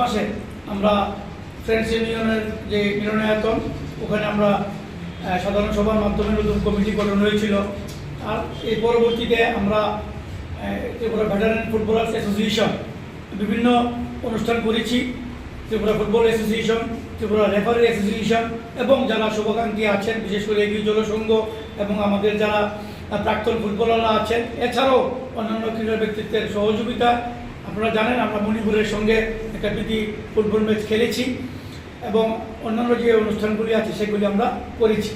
মাসে আমরা ফ্রেন্ডস ইউনিয়নের যে মিলনায়তন, ওখানে আমরা সাধারণ সভার মাধ্যমে নতুন কমিটি গঠন হয়েছিল। আর এই পরবর্তীতে আমরা ত্রিপুরা ভেটারেন ফুটবলার্স অ্যাসোসিয়েশন বিভিন্ন অনুষ্ঠান করেছি। Tripura football association Tripura referee association এবং যারা শুভাকাঙ্ক্ষী আছেন, বিশেষ করে এগিয়ে জলসংঘ এবং আমাদের যারা প্রাক্তন ফুটবলাররা আছেন, এছাড়াও অন্যান্য ক্রীড়া ব্যক্তিত্বের সহযোগিতা আপনারা জানেন, আমরা মণিপুরের সঙ্গে একটা প্রীতি ফুটবল ম্যাচ খেলেছি এবং অন্যান্য যে অনুষ্ঠানগুলি আছে, সেগুলি আমরা করেছি।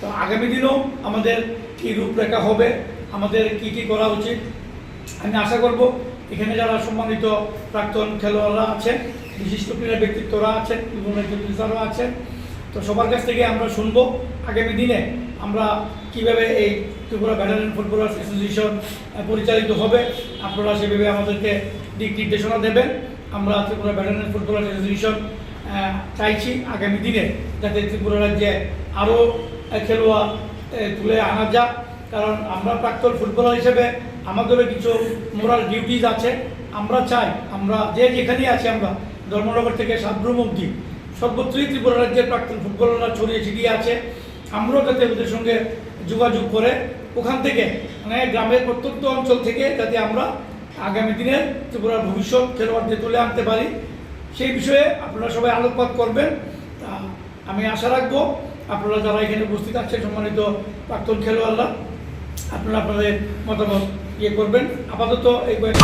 তো আগামী দিনেও আমাদের কী রূপরেখা হবে, আমাদের কি কি করা উচিত, আমি আশা করব এখানে যারা সম্মানিত প্রাক্তন খেলোয়াড়রা আছেন, বিশিষ্ট ক্রীড়া ব্যক্তিত্বরা আছেন, বিভিন্ন আছেন, তো সবার কাছ থেকে আমরা শুনব আগামী দিনে আমরা কীভাবে এই ত্রিপুরা ভেটারেন ফুটবলার্স অ্যাসোসিয়েশন পরিচালিত হবে। আপনারা সেভাবে আমাদেরকে দিক নির্দেশনা দেবেন। আমরা ত্রিপুরা ভেটারেন ফুটবলার্স অ্যাসোসিয়েশন চাইছি আগামী দিনে যাতে ত্রিপুরা রাজ্যে আরও খেলোয়াড় আহ, তুলে আনা যাক। কারণ আমরা প্রাক্তন ফুটবলার হিসেবে আমাদেরও কিছু মোরাল ডিউটিজ আছে। আমরা চাই আমরা যে যেখানেই আছি আমরা ধর্মনগর থেকে সাবরুম অবধি সর্বত্রই ত্রিপুরা রাজ্যের প্রাক্তন ফুটবলাররা ছড়িয়ে ছিটিয়ে আছে। আমরাও যাতে ওদের সঙ্গে যোগাযোগ করে ওখান থেকে মানে গ্রামের প্রত্যন্ত অঞ্চল থেকে যাতে আমরা আগামী দিনে ত্রিপুরার ভবিষ্যৎ খেলোয়াড়দের তুলে আনতে পারি। সেই বিষয়ে আপনারা সবাই আলোকপাত করবেন। তা আমি আশা রাখব আপনারা যারা এখানে উপস্থিত আছেন, সম্মানিত প্রাক্তন খেলোয়াড়রা, আপনারা আপনাদের মতামত ইয়ে করবেন। আপাতত এই কয়েক